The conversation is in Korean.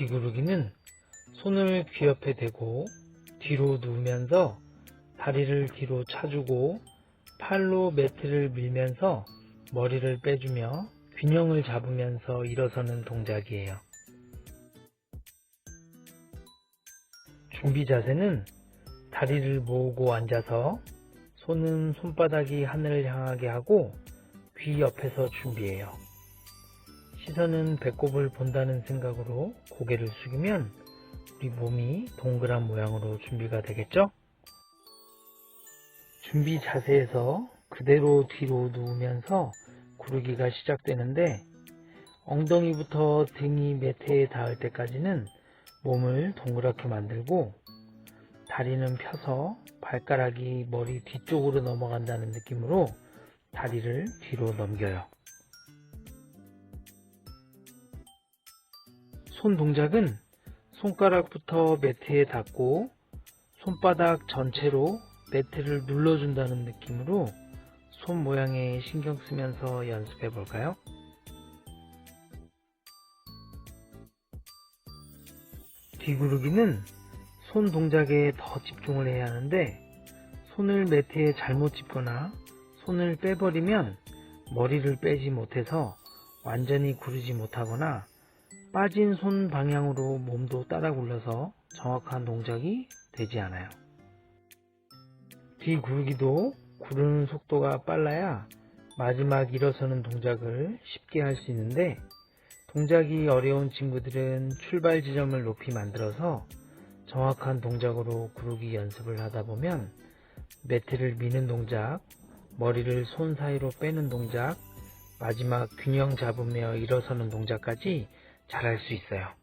뒤구르기는 손을 귀 옆에 대고 뒤로 누우면서 다리를 뒤로 차주고 팔로 매트를 밀면서 머리를 빼주며 균형을 잡으면서 일어서는 동작이에요. 준비 자세는 다리를 모으고 앉아서 손은 손바닥이 하늘을 향하게 하고 귀 옆에서 준비해요. 시선은 배꼽을 본다는 생각으로 고개를 숙이면 우리 몸이 동그란 모양으로 준비가 되겠죠? 준비 자세에서 그대로 뒤로 누우면서 구르기가 시작되는데 엉덩이부터 등이 매트에 닿을 때까지는 몸을 동그랗게 만들고 다리는 펴서 발가락이 머리 뒤쪽으로 넘어간다는 느낌으로 다리를 뒤로 넘겨요. 손 동작은 손가락부터 매트에 닿고 손바닥 전체로 매트를 눌러준다는 느낌으로 손 모양에 신경 쓰면서 연습해 볼까요? 뒤구르기는 손 동작에 더 집중을 해야 하는데 손을 매트에 잘못 짚거나 손을 빼버리면 머리를 빼지 못해서 완전히 구르지 못하거나 빠진 손 방향으로 몸도 따라 굴러서 정확한 동작이 되지 않아요. 뒤 구르기도 구르는 속도가 빨라야 마지막 일어서는 동작을 쉽게 할 수 있는데 동작이 어려운 친구들은 출발 지점을 높이 만들어서 정확한 동작으로 구르기 연습을 하다 보면 매트를 미는 동작, 머리를 손 사이로 빼는 동작, 마지막 균형 잡으며 일어서는 동작까지 잘할 수 있어요.